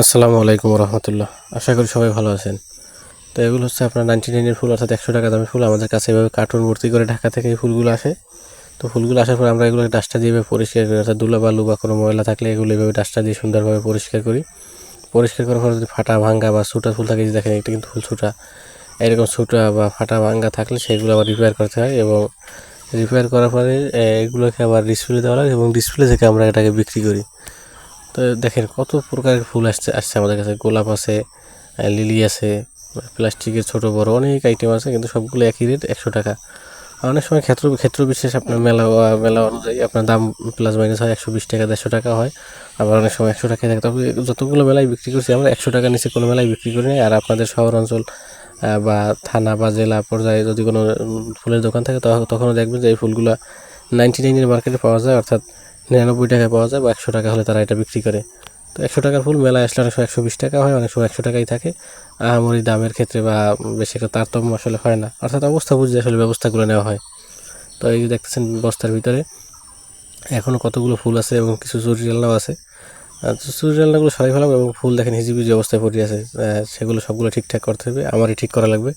আসসালামু আলাইকুম রহমতুল্লাহ আশা করি সবাই ভালো আছেন। তো এগুলো হচ্ছে আপনার নাইনটি নাইনের ফুল, অর্থাৎ একশো টাকা দামের ফুল। আমাদের কাছে এভাবে কার্টুন ভর্তি করে ঢাকা থেকে এই ফুলগুলো আসে। তো ফুলগুলো আসার পর আমরা এগুলো ডাস্টা দিয়ে পরিষ্কার করি, অর্থাৎ দুলা বালু বা কোনো ময়লা থাকলে এগুলো এভাবে ডাস্টা দিয়ে সুন্দরভাবে পরিষ্কার করি। পরিষ্কার করার পর যদি ফাটা ভাঙ্গা বা ছুটা ফুল থাকে, এই যে দেখেন, এটা কিন্তু ফুল ছুটা। এরকম ছুটা বা ফাটা ভাঙ্গা থাকলে সেগুলো আবার রিপেয়ার করতে হয় এবং রিপেয়ার করার পরে এগুলোকে আবার ডিসপ্লে দেওয়া লাগে এবং ডিসপ্লে থেকে আমরা এটাকে বিক্রি করি। তো দেখেন কত প্রকারের ফুল আসছে আসছে আমাদের কাছে। গোলাপ আছে লিলি আছে, প্লাস্টিকের ছোট বড় অনেক আইটেম আছে, কিন্তু সবগুলো একই রেট একশো টাকা। অনেক সময় ক্ষেত্র ক্ষেত্র বিশেষ আপনার মেলা মেলা অনুযায়ী আপনার দাম প্লাস মাইনাস হয়, একশো বিশ টাকা, দেড়শো টাকা হয়। আবার অনেক সময় একশো টাকা থাকে। তবে যতগুলো মেলায় বিক্রি করছি আমরা, একশো টাকার নিচে কোনো মেলায় বিক্রি করি আর আপনাদের শহর অঞ্চল বা থানা বা জেলা পর্যায়ে যদি কোনো ফুলের দোকান থাকে তখন- তখনও দেখবেন যে এই ফুলগুলো নাইনটি নাইনের মার্কেটে পাওয়া যায়। অর্থাৎ নিরানব্বই টাকায় পাওয়া যায় বা একশো টাকা হলে তারা এটা বিক্রি করে। তো একশো টাকার ফুল মেলায় আসলে অনেক সময় একশো বিশ টাকা হয়, অনেক সময় একশো টাকাই থাকে। আহামরি দামের ক্ষেত্রে বা বেশি একটা তারতম্য আসলে হয় না। অর্থাৎ অবস্থা বুঝে আসলে ব্যবস্থাগুলো নেওয়া হয়। তো এই যে দেখতেছেন বস্তার ভিতরে এখনও কতগুলো ফুল আছে এবং কিছু চুরিয়ালনাও আছে। আর চুরিয়ালনাগুলো সরাই ফেলাম এবং ফুল দেখেন হিজিবিজি অবস্থায় পড়ে আছে। সেগুলো সবগুলো ঠিকঠাক করতে হবে, আমারই ঠিক করা লাগবে।